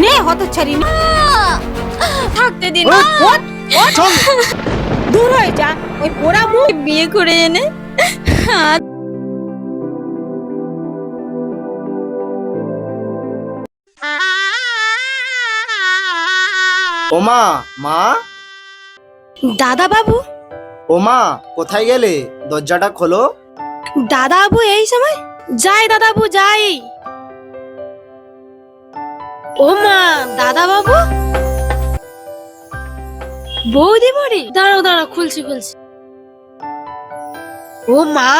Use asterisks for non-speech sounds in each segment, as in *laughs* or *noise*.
নে হতচ্ছাড়ি নে। থাকতে দিন। চল। দূর হয়ে যা। ওই পোড়া মুখ। বিয়ে করে এনে ওমা মা দাদা বাবু ওমা কোথায় গেলে? দরজাটা খোলো। দাদা বাবু এই সময়? যাই দাদা বাবু যাই। ও মা দাদা বাবু বৌদি বড়ি? দাঁড়াও দাঁড়াও, খুলছি খুলছি। ও মা,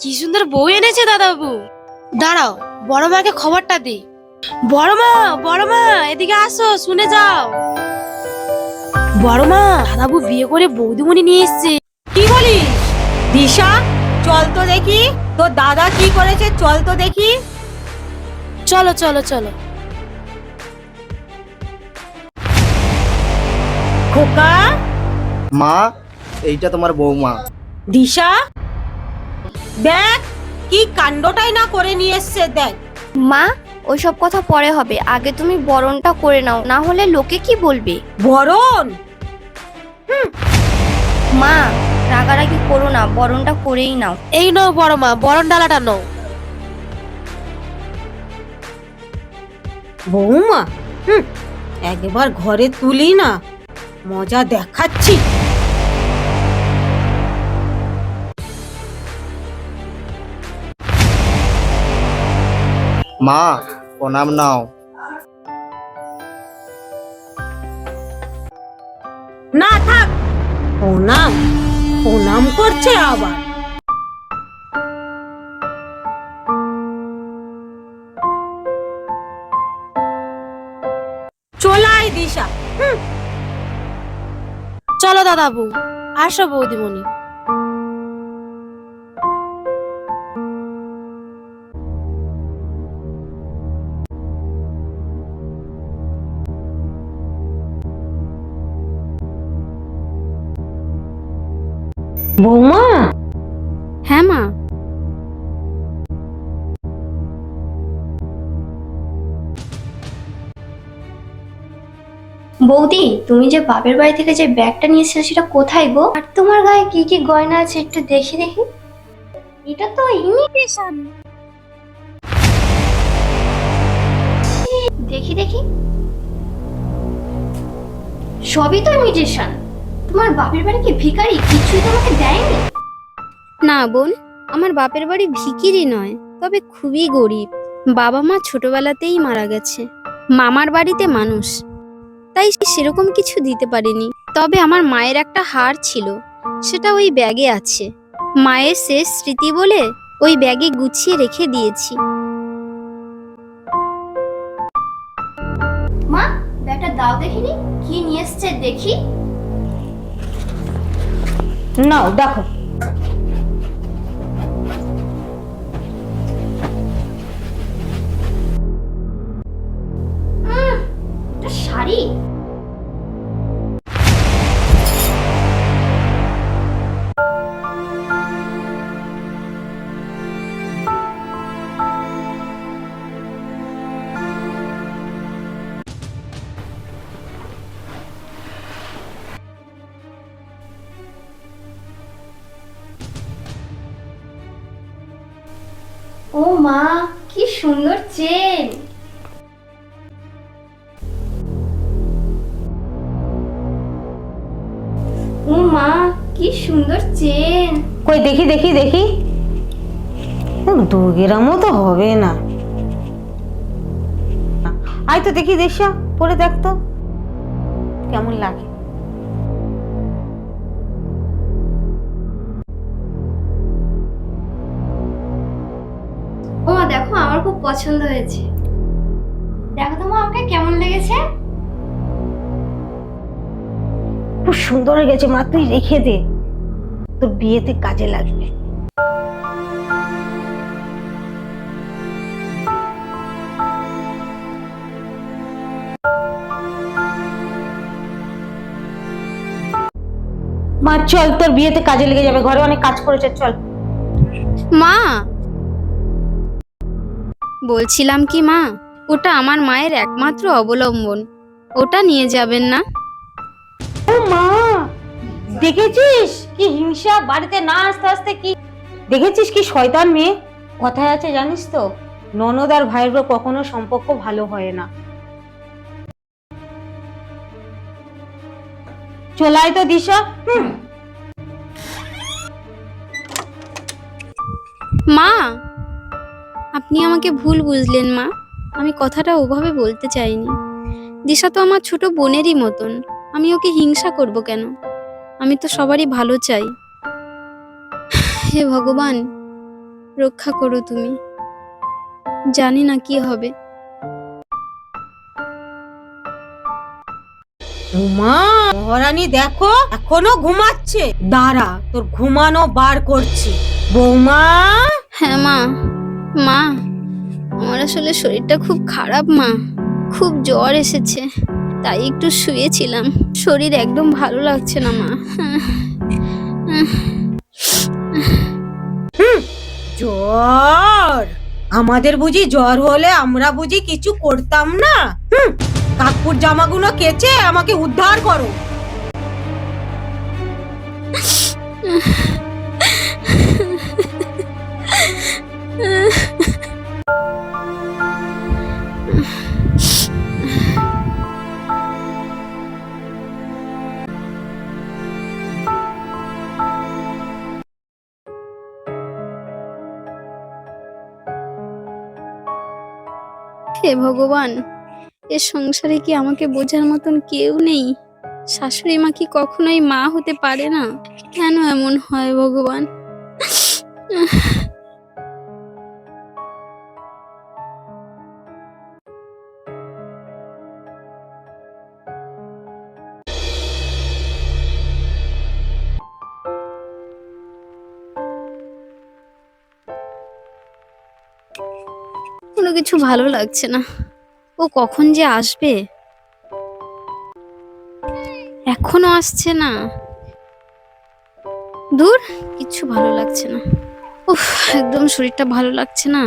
কি সুন্দর বউ এনেছে দাদা দাঁড়াও, বড় মাকে খবরটা দি বড় মা বড় মা, এদিকে আসো, শুনে যাও। বড় মা দাদাবু বিয়ে করে বৌদিমণি নিয়ে এসছে। কি বলিস দিশা, চল তো দেখি। তোর দাদা কি করেছে, চল তো দেখি। চলো চলো চলো। খোকা। মা এইটা তোমার বৌমা। দিশা দেখ কি কাণ্ডটাই না করে নিয়ে এসছে দেখ। মা ওইসব কথা পরে হবে। আগে তুমি বরণটা করে নাও না হলে লোকে কি বলবে? বরণ? মা রাগারাগি করো না বরণটা করেই নাও। এই নাও বড় মা বরণ ডালাটা নাও। বৌমা হুম একবার ঘরে তুলি না। মজা দেখাচ্ছি। মা প্রণাম নাও। না থাক। প্রণাম। প্রণাম করছে আবার। চলাই দিশা। চলো দাদা বউ আসো বৌদিমণি। বৌমা বৌদি, তুমি যে বাপের বাড়ি থেকে যে ব্যাগটা নিয়েছিলে সেটা কোথায় গো? আর তোমার গায়ে কি কি গয়না আছে একটু দেখি দেখি। এটা তো ইমিটেশন। দেখি দেখি। সবই তো ইমিটেশন। তোমার বাপের বাড়ি কি ভিখারি? কিছুই তোমাকে দেয়নি। না বোন, আমার বাপের বাড়ি ভিকিরি নয়, তবে খুবই গরিব। বাবা মা ছোটবেলাতেই মারা গেছে। মামার বাড়িতে মানুষ। সেরকম কিছু দিতে পারিনি। তবে আমার মায়ের একটা হার ছিল সেটা ওই ব্যাগে আছে। মায়ের শেষ স্মৃতি বলে ওই ব্যাগে গুছিয়ে রেখে দিয়েছি। মা ব্যাগটা দাও দেখিনি? কি নিয়ে এসছে দেখি। নাও দেখো। ও মা, কি সুন্দর চেন। ও মা, কি সুন্দর চেন। কই, দেখি দেখি দেখি। দু গ্রামও তো হবে না। আয় তো দেখি, দেশা, পরে দেখ তো। কেমন লাগে? দেখো আমার খুব পছন্দ হয়েছে। দেখো তো মা আমাকে কেমন লেগেছে? খুব সুন্দর হয়ে গেছে মা তুই রেখে দে। তোর বিয়েতে কাজে লাগবে। মা চল তোর বিয়েতে কাজে লেগে যাবে। ঘরে অনেক কাজ করেছে চল। মা বলছিলাম কি মা? ওটা আমার মায়ের একমাত্র অবলম্বন। ওটা নিয়ে যাবেন না? ও মা! দেখেছিস কি হিংসা? বাড়িতে না আসতে আসতে কি? দেখেছিস কি শয়তান মেয়ে? কথায় আছে জানিস তো ননদ আর ভাইয়েরও কখনো সম্পর্ক ভালো হয় না। চলাই তো দিশা মা! আপনি আমাকে ভুল বুঝলেন মা। আমি কথাটা ওভাবে বলতে চাইনি। দিশা তো আমার ছোট বোনেরই মতন। আমি ওকে হিংসা করব কেন? আমি তো সবারই ভালো চাই। হে ভগবান রক্ষা করো তুমি। জানি না কি হবে। উমা মহারানী দেখো এখনও ঘুমাচ্ছে। দাঁড়া তোর ঘুমানো বার করছি। বৌমা। হ্যাঁ মা। মা, আমার আসলে শরীরটা খুব খারাপ মা। খুব জ্বর এসেছে, তাই একটু শুয়েছিলাম। শরীর একদম ভালো লাগছে না মা। জ্বর। আমাদের বুঝি জ্বর হলে আমরা বুঝি কিছু করতাম না। কাকুর জামাগুলো কেচে আমাকে উদ্ধার করো। ভগবান? এ সংসারে কি আমাকে বোঝার মতন কেউ নেই? শাশুড়ি মা কি কখনোই মা হতে পারে না? কেন এমন হয়, ভগবান? কিছু ভালো লাগছে না। ও কখন যে আসবে? এখনও আসছে না। দূর কিচ্ছু ভালো লাগছে না। উফ, একদম শরীরটা ভালো লাগছে না।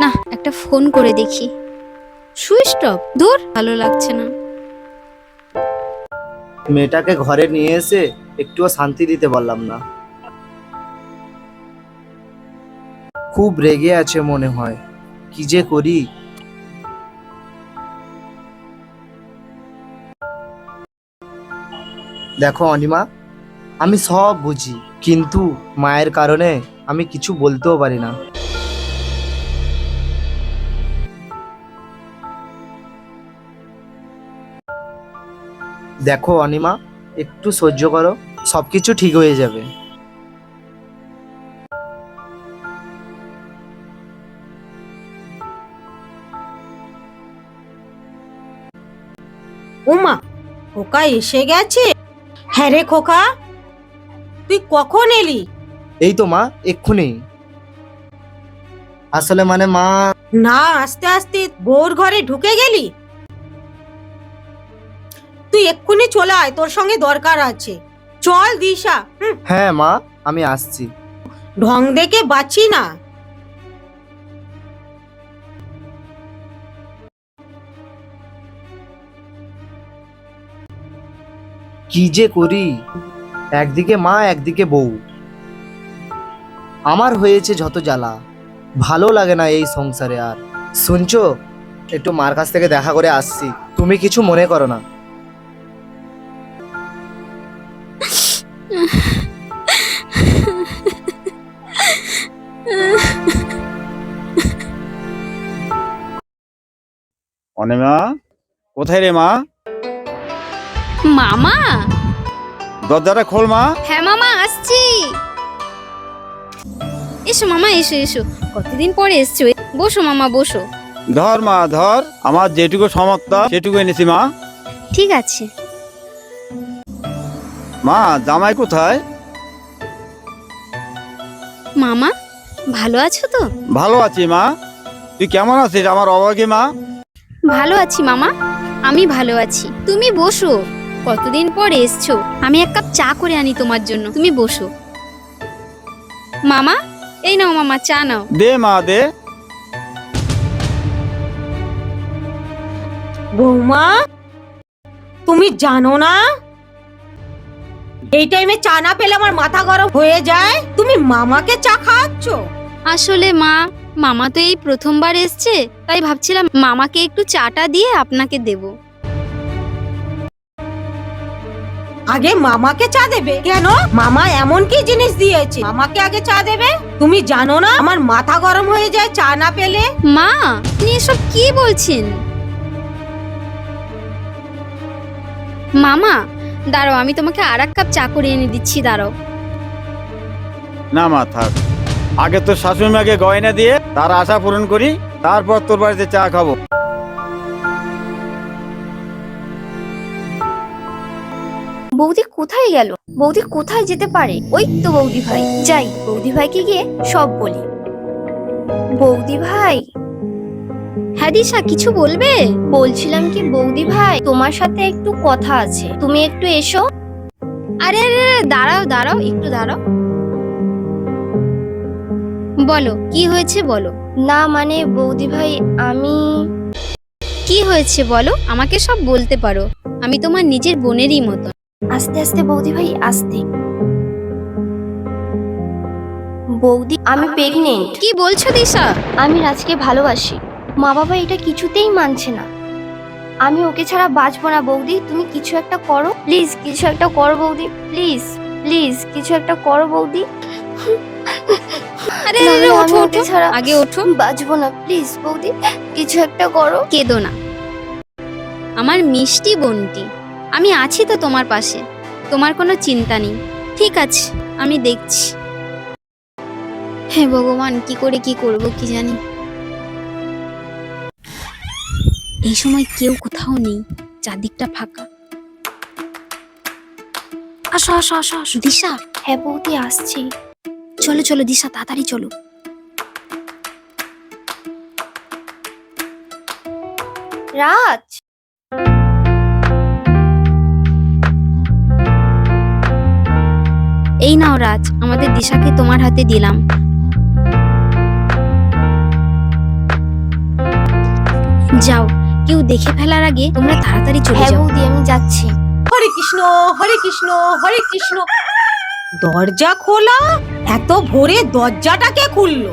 না, একটা ফোন করে দেখি। সুইচ অফ দূর, ভালো লাগছে না। মেয়েটাকে ঘরে নিয়ে এসে একটুও শান্তি দিতে পারলাম না। খুব রেগে আছে মনে হয়। কি যে করি? দেখো অনিমা, আমি সব বুঝি, কিন্তু মায়ের কারণে আমি কিছু বলতেও পারি না। দেখো অনিমা, একটু সহ্য করো, সবকিছু ঠিক হয়ে যাবে। উমা খোকা এসে গেছে? হ্যাঁ রে খোকা তুই কখন এলি? এই তো মা এক্ষুনি। আসলে মানে মা না আস্তে আস্তে বোর ঘরে ঢুকে গেলি? তুই এক্ষুনি চলে আয় তোর সঙ্গে দরকার আছে। চল দিশা হুম, হ্যাঁ মা আমি আসছি। ঢং দেখে বাঁচি না। কি যে করি? একদিকে মা, একদিকে বউ। আমার হয়েছে যত জ্বালা, ভালো লাগে না এই সংসারে আর। শুনছো? একটু মার কাছ থেকে দেখা করে আসছি, তুমি কিছু মনে করো না। অনিমা, কোথায় রে মা? মামা? দরজাটা খোল মা। হ্যাঁ মামা আসছি। এসো মামা এসো এসো। কতদিন পরে এসছো? বসো মামা বসো। ধর মা ধর। আমার যেটুকু সমর্থ সেটুকু এনেছি মা। ঠিক আছে। মা জামাই কোথায়? মামা ভালো আছো তো? ভালো আছি মা। তুই কেমন আছিস আমার অবাকে মা? ভালো আছি মামা। আমি ভালো আছি। তুমি বসো। কতদিন পর এসছো? আমি এক কাপ চা করে আনি তোমার জন্য। তুমি বসো। মামা এই নাও মামা চা নাও। দে মা দে। বৌমা তুমি জানো না? এই টাইমে চা না পেলে আমার মাথা গরম হয়ে যায়। তুমি মামাকে চা খাওয়াচ্ছ? আসলে মা মামা তো এই প্রথমবার এসছে তাই ভাবছিলাম মামাকে একটু চাটা দিয়ে আপনাকে দেব। আগে মামাকে চা দেবে। কেন? মামা এমন কি জিনিস দিয়েছে? মামাকে আগে চা দেবে? তুমি জানো না? আমার মাথা গরম হয়ে যায় চা না পেলে। মা আপনি এসব কি বলছেন? মামা দাঁড়াও আমি তোমাকে আর এক কাপ চা করে এনে দিচ্ছি দাঁড়াও। না মা থাক। আগে তোর শাশুড়ি মাকে গয়না দিয়ে তার আশা পূরণ করি তারপর তোর বাড়িতে চা খাব। বৌদি কোথায় গেল? বৌদি কোথায় যেতে পারে? ওই তো বৌদি ভাই। যাই, বৌদি ভাইকে গিয়ে সব বলি। বৌদি ভাই? হ্যাঁ দিশা, কিছু বলবে? বলছিলাম কি, বৌদি ভাই, তোমার সাথে একটু কথা আছে। তুমি একটু এসো। আরে আরে দাঁড়াও দাঁড়াও, একটু দাঁড়াও। বলো, কি হয়েছে বলো? না মানে বৌদি ভাই, আমি কি হয়েছে বলো? আমাকে সব বলতে পারো। আমি তোমার নিজের বোনেরই মতো আস্তে আস্তে বৌদি ভাই আস্তে। বৌদি আমি প্রেগনেন্ট কি বলছো দিশা? আমি রাজকে ভালোবাসি। মা বাবা এটা কিছুতেই মানছে না। আমি ওকে ছাড়া বাঁচবো না বৌদি তুমি কিছু একটা করো। প্লিজ কিছু একটা করো বৌদি প্লিজ প্লিজ কিছু একটা করো বৌদি। আরে আরে, ওঠো ওঠো। ছাড়া আগে ওঠো। বাঁচবো না। প্লিজ বৌদি কিছু একটা করো। কেঁদো না। আমার মিষ্টি বোনটি। আমি আছি তো তোমার পাশে। তোমার কোনো চিন্তা নেই। ঠিক আছে আমি দেখছি। হে ভগবান কি করে কি করব কি জানি। এই সময় কেউ কোথাও নেই চারদিকটা ফাঁকা। আসো আসো আসো আসো। দিশা? হ্যাঁ বৌদি আসছি। চলো চলো দিশা তাড়াতাড়ি চলো। রাজ? এই নাও রাজ আমাদের দিশাকে তোমার হাতে দিলাম। যাও কেউ দেখে ফেলার আগে তোমরা তাড়াতাড়ি চলে হ্যাঁ যাও। বৌদি আমি যাচ্ছি। হরে কৃষ্ণ হরে কৃষ্ণ হরে কৃষ্ণ। দরজা খোলা এত ভোরে দরজাটা কে খুললো।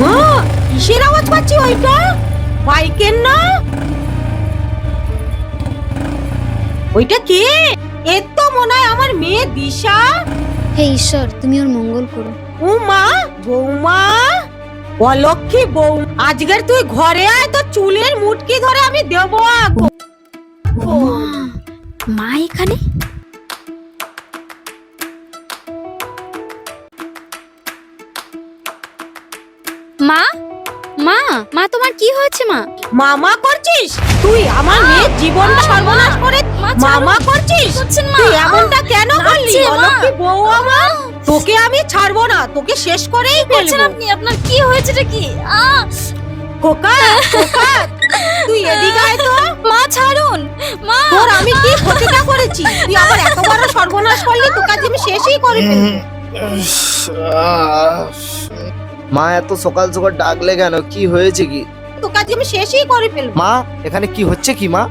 মা কিসের আওয়াজ পাচ্ছি ওইটা? বাইকের না? ওইটা কে? এর তো মনে হয় আমার মেয়ে দিশা। হে ঈশ্বর তুমি ওর মঙ্গল করো। উমা বৌমা অলক্ষী বউ আজকের তুই ঘরে আয় তো চুলের মুটকি ধরে আমি দেবো আগে। মা, মা এখানে? মা মা মা তোমার কি হয়েছে মা? মামা করছিস? তুই আমার মেয়ের জীবনটা সর্বনাশ করে মামা করছিস? করছেন মা? তুই বউ আমার? তোকে আমি ছাড়বো না তোকে শেষ করেই ফেলব। আপনি আপনার কি কি? আহ খোকা খোকা তুই এদিকে আয় তো। মা ছাড়ুন। মা। তোর আমি কি ক্ষতিটা করেছি? তুই আবার এত বড় সর্বনাশ করলি তোকে আজ আমি শেষই করে মা এত সকাল সকাল ডাকলে কেন? কি হয়েছে কি? তোকে আজ আমি শেষই করে ফেলব। মা এখানে কি হচ্ছে কি মা?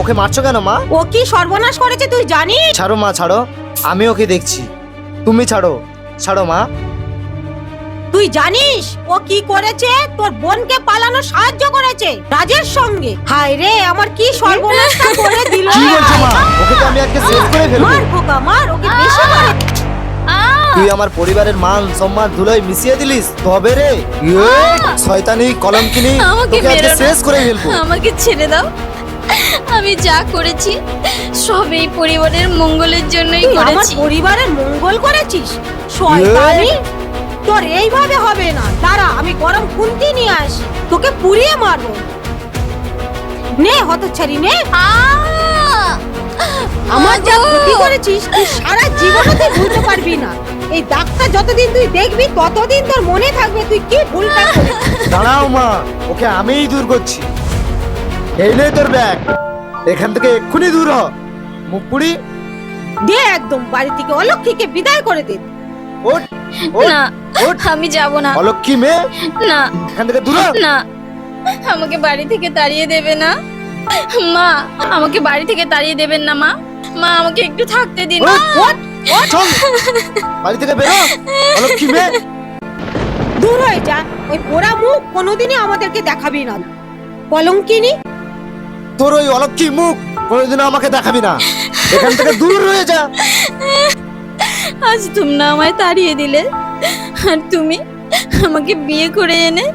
ওকে মারছো কেন মা? ও কি সর্বনাশ করেছে তুই জানিস? ছাড়ো মা ছাড়ো। আমি ওকে দেখছি। তুমি ছাড়ো ছাড়ো মা। তুই জানিস ও কি করেছে? তোর বোনকে পালানো সাহায্য করেছে রাজের সঙ্গে। হায় রে আমার কি সর্বনাশটা করে *laughs* দিল? কি বলছো মা? ওকে তো আমি আজকে শেষ করে ফেলব। মার খোকা মার ওকে বেশি করে। তুই আমার পরিবারের মান সম্মান ধুলোয় মিশিয়ে দিলিস তবে রে ইয়ে, শয়তানি কলঙ্কিনি আমাকে তোকে আজকে মেরো শেষ করে ফেলব। আমাকে ছেড়ে দাও। আমি যা করেছি সব এই পরিবারের মঙ্গলের জন্যই আমার করেছি। পরিবারের মঙ্গল করেছিস? শয়তানি? তোর এইভাবে হবে না। দাঁড়া আমি গরম খুন্তি নিয়ে আসি তোকে পুড়িয়ে মারবো। নে হতচ্ছাড়ি নে। আমার যা ক্ষতি করেছিস তুই সারা জীবনে তুই ভুলতে পারবি না। এই দাগটা যতদিন তুই দেখবি ততদিন তোর মনে থাকবে তুই কি ভুলটা করেছিস। দাঁড়াও মা ওকে আমিই দূর করছি। এই নে তোর ব্যাগ। এখান থেকে এক্ষুনি দূর হ। মুখ পুড়ি। দে একদম বাড়ি থেকে অলক্ষীকে বিদায় করে দে। ওঠ না আমি যাব না। অলক্ষী মেয়ে না এখান থেকে দূর না আমাকে বাড়ি থেকে তাড়িয়ে দেবে না। মা আমাকে বাড়ি থেকে তাড়িয়ে দেবেন না মা। মা আমাকে একটু থাকতে দিন। বাড়ি থেকে বেরো অলক্ষী মেয়ে। দূর হয়ে যা ওই পোড়া মুখ কোনোদিনই আমাদেরকে দেখাবি না। কলঙ্কিনী তোর ওই অলক্ষী মুখ কোনোদিনও আমাকে দেখাবি না। এখান থেকে দূর হয়ে যা। আজ তোমরা আমায় তাড়িয়ে দিলে। আর তুমি আমাকে বিয়ে করে এনে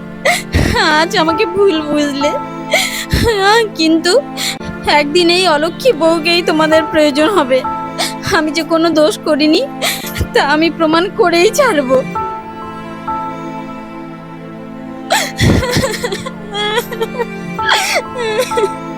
আজ আমাকে ভুল বুঝলে। কিন্তু একদিন এই অলক্ষী বউকেই তোমাদের প্রয়োজন হবে। আমি যে কোনো দোষ করিনি, তা আমি প্রমাণ করেই ছাড়বো। *laughs*